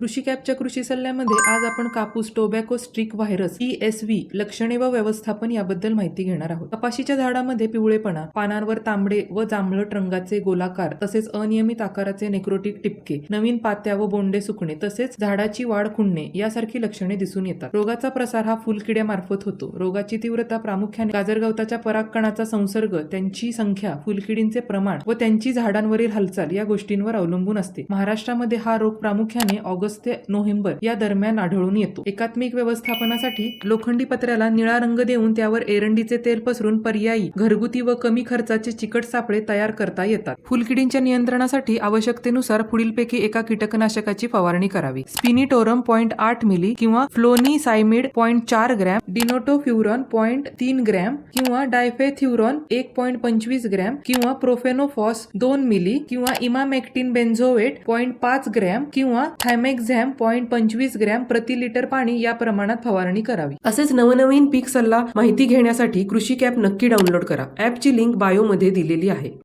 कृषी कॅपच्या कृषी सल्ल्यामध्ये आज आपण कापूस tobacco streak virus E S V लक्षणे व व्यवस्थापन याबद्दल माहिती घेणार आहोत. कपाशीच्या झाडामध्ये पिवळेपणा पानांवर तांबडे व जांभळट रंगाचे गोलाकार तसेच अनियमित आकाराचे नेक्रोटिक टिपके नवीन पात्या व बोंडे सुकणे तसेच झाडाची वाढ खुणणे यासारखी लक्षणे दिसून येतात. रोगाचा प्रसार हा फुलकिड्यामार्फत होतो. रोगाची तीव्रता प्रामुख्याने गाजरगवताच्या परागकणाचा संसर्ग त्यांची संख्या फुलकिडींचे प्रमाण व त्यांची झाडांवरील हालचाल या गोष्टींवर अवलंबून असते. महाराष्ट्रामध्ये हा रोग प्रामुख्याने ऑगस्ट ते नोव्हेंबर या दरम्यान आढळून येतो. एकात्मिक व्यवस्थापनासाठी लोखंडी पत्र्याला निळा रंग देऊन त्यावर एरंडीचे तेल पसरून पर्यायी घरगुती व कमी खर्चाचे चिकट सापळे तयार करता येतात. फुलकिडींच्या नियंत्रणासाठी आवश्यकतेनुसार पुढीलपैकी एका कीटकनाशकाची फवारणी करावी. स्पिनिटोरम पॉईंट आठ मिली किंवा फ्लोनी सायमिड पॉईंट चार ग्रॅम डिनोटोफ्युरॉन पॉईंट तीन ग्रॅम किंवा डायफेथ्युरॉन एक पॉईंट पंचवीस ग्रॅम किंवा प्रोफेनोफॉस दोन मिली किंवा इमामेक्टिन बेन्झोवेट पॉईंट पाच ग्रॅम किंवा थायमेक्झॅम पॉईंट पंचवीस ग्रॅम प्रति लिटर पाणी या प्रमाणात फवारणी करावी. असेच नवनवीन पीक सल्ला माहिती घेण्यासाठी कृषी कॅप नक्की डाउनलोड करा. ऍपची लिंक बायोमध्ये दिलेली आहे.